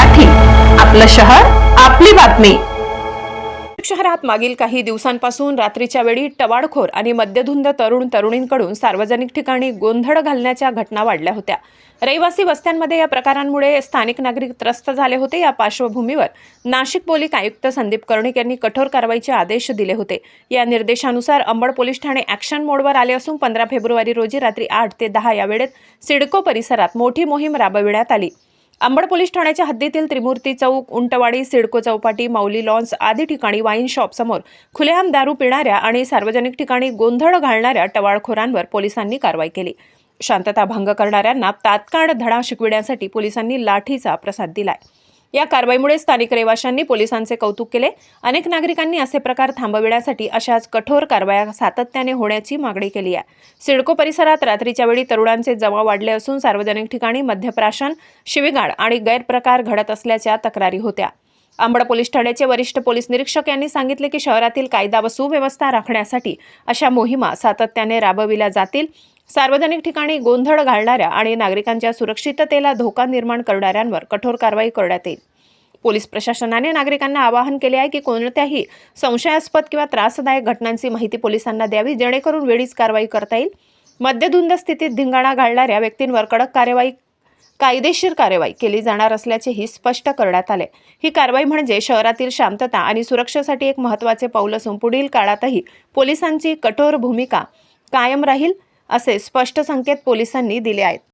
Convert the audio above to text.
मराठी. आपलं शहर आपली बातमी. शहरात मागील काही दिवसांपासून रात्रीच्या वेळी टवाळखोर आणि मद्यधुंद तरुण तरुणींकडून सार्वजनिक ठिकाणी गोंधळ घालण्याच्या घटना वाढल्या होत्या. रहिवासी वस्त्यांमध्ये या प्रकारांमुळे स्थानिक नागरिक त्रस्त झाले होते. या पार्श्वभूमीवर नाशिक पोलीस आयुक्त संदीप कर्णिक यांनी कठोर कारवाईचे आदेश दिले होते. या निर्देशानुसार अंबड पोलीस ठाणे ॲक्शन मोडवर आले असून पंधरा फेब्रुवारी रोजी रात्री आठ ते दहा या वेळेत सिडको परिसरात मोठी मोहीम राबविण्यात आली. अंबड पोलीस ठाण्याच्या हद्दीतील त्रिमूर्ती चौक उंटवाडी सिडको चौपाटी माऊली लॉन्स आदी ठिकाणी वाईन शॉप समोर खुलेआम दारू पिणाऱ्या आणि सार्वजनिक ठिकाणी गोंधळ घालणाऱ्या टवाळखोरांवर पोलिसांनी कारवाई केली. शांतता भंग करणाऱ्यांना तात्काळ धडा शिकविण्यासाठी पोलिसांनी लाठीचा प्रसाद दिलाय. या कारवाईमुळे स्थानिक रहिवाशांनी पोलिसांचे कौतुक केले. अनेक नागरिकांनी असे प्रकार थांबविण्यासाठी अशाच कठोर कारवाया सातत्याने होण्याची मागणी केली आहे. सिडको परिसरात रात्रीच्या वेळी तरुणांचे जमा वाढले असून सार्वजनिक ठिकाणी मध्यप्राशन शिवीगाळ आणि गैरप्रकार घडत असल्याच्या तक्रारी होत्या. आंबड पोलीस ठाण्याचे वरिष्ठ पोलीस निरीक्षक यांनी सांगितले की शहरातील कायदा व सुव्यवस्था राखण्यासाठी अशा मोहिमा सातत्याने राबविल्या जातील. सार्वजनिक ठिकाणी गोंधळ घालणाऱ्या आणि नागरिकांच्या सुरक्षिततेला धोका निर्माण करणाऱ्यांवर कठोर कारवाई करण्यात येईल. पोलीस प्रशासनाने नागरिकांना आवाहन केले आहे की कोणत्याही संशयास्पद किंवा त्रासदायक घटनांची माहिती पोलिसांना द्यावी जेणेकरून वेळीच कारवाई करता येईल. मद्यधुंद स्थितीत धिंगाणा घालणाऱ्या व्यक्तींवर कडक कार्यवाही कायदेशीर कार्यवाही केली जाणार असल्याचेही स्पष्ट करण्यात आले. ही कारवाई म्हणजे शहरातील शांतता आणि सुरक्षेसाठी एक महत्त्वाचे पाऊल असून पुढील काळातही पोलिसांची कठोर भूमिका कायम राहील. असे स्पष्ट संकेत पोलिसांनी दिले आहेत.